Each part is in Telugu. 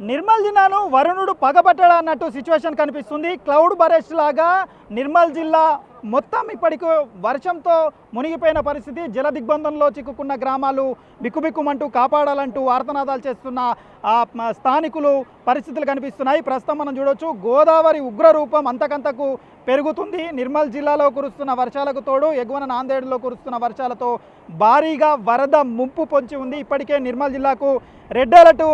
నిర్మల్ జిల్లాను వరుణుడు పగబట్టడా అన్నట్టు సిచ్యువేషన్ కనిపిస్తుంది. క్లౌడ్ బరెస్ట్ లాగా నిర్మల్ జిల్లా మొత్తం ఇప్పటికి వర్షంతో మునిగిపోయిన పరిస్థితి జల దిగ్బంధంలో చిక్కుకున్న గ్రామాలు బిక్కుబిక్కుమంటూ కాపాడాలంటూ ఆర్తనాదాలు చేస్తున్న స్థానికులు పరిస్థితులు కనిపిస్తున్నాయి. ప్రస్తుతం మనం చూడొచ్చు గోదావరి ఉగ్రరూపం అంతకంతకు పెరుగుతుంది. నిర్మల్ జిల్లాలో కురుస్తున్న వర్షాలకు తోడు ఎగువన నాందేడులో కురుస్తున్న వర్షాలతో భారీగా వరద ముంపు పొంచి ఉంది. ఇప్పటికే నిర్మల్ జిల్లాకు రెడ్ అలర్ట్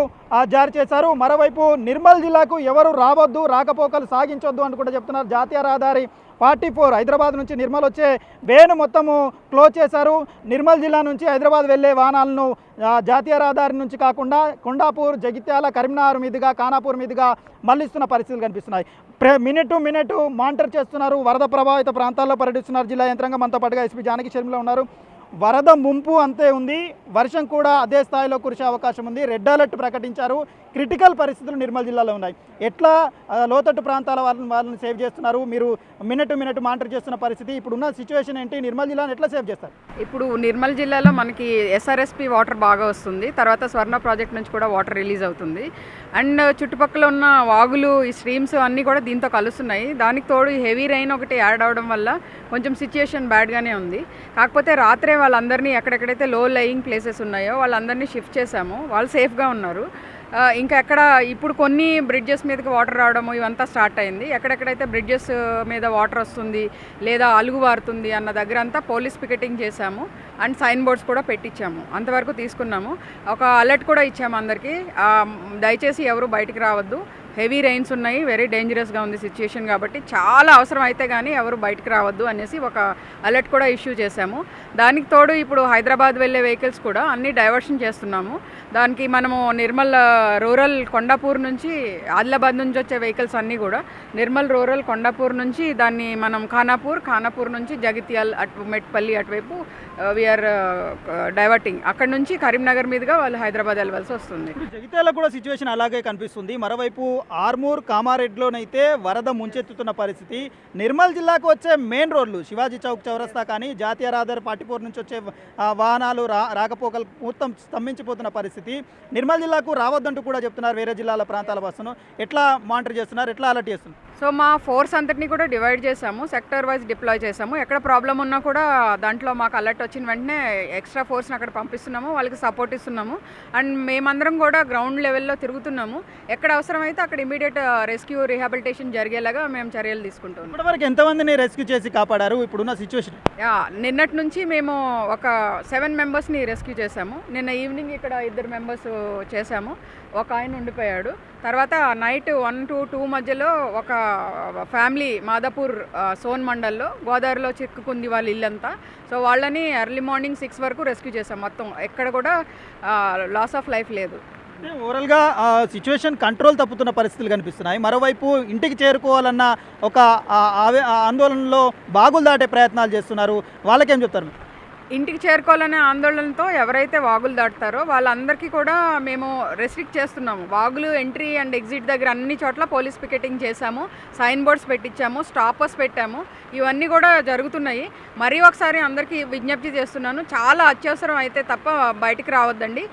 జారీ చేశారు. మరోవైపు నిర్మల్ జిల్లాకు ఎవరు రావద్దు రాకపోకలు సాగించొద్దు అని కూడా చెప్తున్నారు జాతీయ రహదారి ఫార్టీ ఫోర్ హైదరాబాద్ హైదరాబాద్ నుంచి నిర్మల్ వచ్చే వేను మొత్తము క్లోజ్ చేశారు. నిర్మల్ జిల్లా నుంచి హైదరాబాద్ వెళ్ళే వాహనాలను జాతీయ రహదారి నుంచి కాకుండా కొండాపూర్ జగిత్యాల కరీంనగర్ మీదుగా ఖానాపూర్ మీదుగా మళ్ళిస్తున్న పరిస్థితులు కనిపిస్తున్నాయి. మినిట్ మినిట్ మానిటర్ చేస్తున్నారు. వరద ప్రభావిత ప్రాంతాల్లో పర్యటిస్తున్నారు. జిల్లా యంత్రాంగం మనతో పాటుగా ఎస్పీ జానకి శర్మిల ఉన్నారు. వరద ముంపు అంతే ఉంది. వర్షం కూడా అదే స్థాయిలో కురిసే అవకాశం ఉంది. రెడ్ అలర్ట్ ప్రకటించారు. క్రిటికల్ పరిస్థితులు నిర్మల్ జిల్లాలో ఉన్నాయి. ఎట్లా లోతట్టు ప్రాంతాల వాళ్ళని వాళ్ళని సేవ్ చేస్తున్నారు? మీరు మినిట్ మినిట్ మానిటర్ చేస్తున్న పరిస్థితి. ఇప్పుడున్న సిచ్యువేషన్ ఏంటి? నిర్మల్ జిల్లాను ఎట్లా సేవ్ చేస్తారు? ఇప్పుడు నిర్మల్ జిల్లాలో మనకి ఎస్ఆర్ఎస్పి వాటర్ బాగా వస్తుంది. తర్వాత స్వర్ణ ప్రాజెక్ట్ నుంచి కూడా వాటర్ రిలీజ్ అవుతుంది. అండ్ చుట్టుపక్కల ఉన్న వాగులు ఈ స్ట్రీమ్స్ అన్నీ కూడా దీంతో కలుస్తున్నాయి. దానికి తోడు హెవీ రైన్ ఒకటి యాడ్ అవడం వల్ల కొంచెం సిచ్యుయేషన్ బ్యాడ్గానే ఉంది. కాకపోతే రాత్రే వాళ్ళందరినీ ఎక్కడెక్కడైతే లో లయింగ్ ప్లేసెస్ ఉన్నాయో వాళ్ళందరినీ షిఫ్ట్ చేశాము వాళ్ళు సేఫ్గా ఉన్నారు. ఇంకా ఎక్కడ ఇప్పుడు కొన్ని బ్రిడ్జెస్ మీదకి వాటర్ రావడము ఇవంతా స్టార్ట్ అయింది. ఎక్కడెక్కడైతే బ్రిడ్జెస్ మీద వాటర్ వస్తుంది లేదా అలుగు వారుతుంది అన్న దగ్గర అంతా పోలీస్ పికెటింగ్ చేశాము. అండ్ సైన్ బోర్డ్స్ కూడా పెట్టించాము. అంతవరకు తీసుకున్నాము. ఒక అలర్ట్ కూడా ఇచ్చాము అందరికీ. దయచేసి ఎవరు బయటికి రావద్దు. హెవీ రెయిన్స్ ఉన్నాయి. వెరీ డేంజరస్గా ఉంది సిచ్యుయేషన్ కాబట్టి చాలా అవసరం అయితే కానీ ఎవరు బయటకు రావద్దు అనేసి ఒక అలర్ట్ కూడా ఇష్యూ చేశాము. దానికి తోడు ఇప్పుడు హైదరాబాద్ వెళ్ళే వెహికల్స్ కూడా అన్ని డైవర్షన్ చేస్తున్నాము. దానికి మనము నిర్మల్ రూరల్ కొండాపూర్ నుంచి ఆదిలాబాద్ నుంచి వచ్చే వెహికల్స్ అన్నీ కూడా నిర్మల్ రూరల్ కొండాపూర్ నుంచి దాన్ని మనం ఖానాపూర్ ఖానాపూర్ నుంచి జగిత్యాల్ అటు మెట్పల్లి అటువైపు వీఆర్ డైవర్టింగ్ అక్కడ నుంచి కరీంనగర్ మీదుగా వాళ్ళు హైదరాబాద్ వెళ్ళవలసి వస్తుంది. జగిత్యాల కూడా సిచ్యువేషన్ అలాగే కనిపిస్తుంది. మరోవైపు ఆర్మూర్ కామారెడ్డిలోనైతే వరద ముంచెత్తుతున్న పరిస్థితి. నిర్మల్ జిల్లాకు వచ్చే మెయిన్ రోడ్లు శివాజీ చౌక్ చౌరస్తా కానీ జాతీయ రహదారి పాటిపూర్ నుంచి వచ్చే వాహనాలు రా రాకపోకలు మొత్తం స్తంభించిపోతున్న పరిస్థితి. నిర్మల్ జిల్లాకు రావద్దంటూ కూడా చెప్తున్నారు వేరే జిల్లాల ప్రాంతాల బస్సును. ఎట్లా మానిటర్ చేస్తున్నారు? ఎట్లా అలర్ట్ చేస్తున్నారు? సో మా ఫోర్స్ అంతటిని కూడా డివైడ్ చేసాము సెక్టర్ వైజ్ డిప్లాయ్ చేసాము ఎక్కడ ప్రాబ్లం ఉన్నా కూడా దాంట్లో మాకు అలర్ట్ వచ్చిన వెంటనే ఎక్స్ట్రా ఫోర్స్ని అక్కడ పంపిస్తున్నాము. వాళ్ళకి సపోర్ట్ ఇస్తున్నాము. అండ్ మేమందరం కూడా గ్రౌండ్ లెవెల్లో తిరుగుతున్నాము. ఎక్కడ అవసరమైతే అక్కడ ఇమీడియట్ రెస్క్యూ రీహాబిలిటేషన్ జరిగేలాగా మేము చర్యలు తీసుకుంటున్నాం ఇప్పటివరకు ఎంతమందిని రెస్క్యూ చేసి కాపాడారు? ఇప్పుడున్న సిచ్యువేషన్ యా నిన్నటి నుంచి మేము ఒక సెవెన్ మెంబర్స్ని రెస్క్యూ చేశాము. నిన్న ఈవినింగ్ ఇక్కడ ఇద్దరు మెంబర్స్ చేశాము. ఒక ఆయన ఉండిపోయాడు. తర్వాత నైట్ వన్ టు టూ మధ్యలో ఒక ఫ్యామిలీ మాదాపూర్ సోన్ మండల్లో గోదావరిలో చిక్కుకుంది వాళ్ళ ఇల్లంతా. సో వాళ్ళని ఎర్లీ మార్నింగ్ సిక్స్ వరకు రెస్క్యూ చేశాం మొత్తం. ఎక్కడ కూడా లాస్ ఆఫ్ లైఫ్ లేదు. ఓవరాల్గా సిచ్యువేషన్ కంట్రోల్ తప్పుతున్న పరిస్థితులు కనిపిస్తున్నాయి. మరోవైపు ఇంటికి చేరుకోవాలన్న ఒక ఆందోళనలో బాగులు దాటే ప్రయత్నాలు చేస్తున్నారు. వాళ్ళకేం చెప్తారు? ఇంటికి చేరుకోవాలనే ఆందోళనతో ఎవరైతే వాగులు దాటుతారో వాళ్ళందరికీ కూడా మేము రెస్ట్రిక్ట్ చేస్తున్నాము. వాగులు ఎంట్రీ అండ్ ఎగ్జిట్ దగ్గర అన్ని చోట్ల పోలీస్ పికెటింగ్ చేశాము. సైన్ బోర్డ్స్ పెట్టించాము స్టాపర్స్ పెట్టాము. ఇవన్నీ కూడా జరుగుతున్నాయి. మరీ ఒకసారి అందరికీ విజ్ఞప్తి చేస్తున్నాను చాలా అత్యవసరం అయితే తప్ప బయటికి రావద్దండి.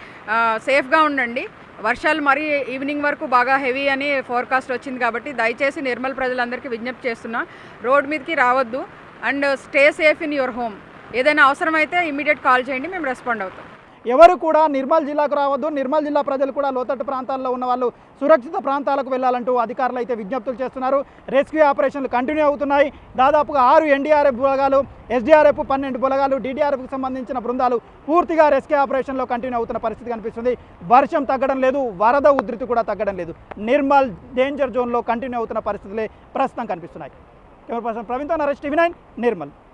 సేఫ్గా ఉండండి. వర్షాలు మరీ ఈవినింగ్ వరకు బాగా హెవీ అని ఫోర్కాస్ట్ వచ్చింది కాబట్టి దయచేసి నిర్మల్ ప్రజలందరికీ విజ్ఞప్తి చేస్తున్నా. రోడ్ మీదకి రావద్దు. And stay safe in your home ఏదైనా అవసరమైతే ఇమీడియట్ కాల్ చేయండి మేము రెస్పాండ్ అవుతాం. ఎవరు కూడా నిర్మల్ జిల్లాకు రావద్దు. నిర్మల్ జిల్లా ప్రజలు కూడా లోతట్టు ప్రాంతాల్లో ఉన్న వాళ్ళు సురక్షిత ప్రాంతాలకు వెళ్ళాలంటూ అధికారులు అయితే విజ్ఞప్తులు చేస్తున్నారు. రెస్క్యూ ఆపరేషన్లు కంటిన్యూ అవుతున్నాయి. దాదాపుగా ఆరు ఎన్డీఆర్ఎఫ్ బలగాలు ఎస్డీఆర్ఎఫ్ పన్నెండు బలగాలు డీడీఆర్ఎఫ్కి సంబంధించిన బృందాలు పూర్తిగా రెస్క్యూ ఆపరేషన్లో కంటిన్యూ అవుతున్న పరిస్థితి కనిపిస్తుంది. వర్షం తగ్గడం లేదు వరద ఉధృతి కూడా తగ్గడం లేదు. నిర్మల్ డేంజర్ జోన్లో కంటిన్యూ అవుతున్న పరిస్థితులే ప్రస్తుతం కనిపిస్తున్నాయి. Camera person Praveen Naresh TV nine Nirmal.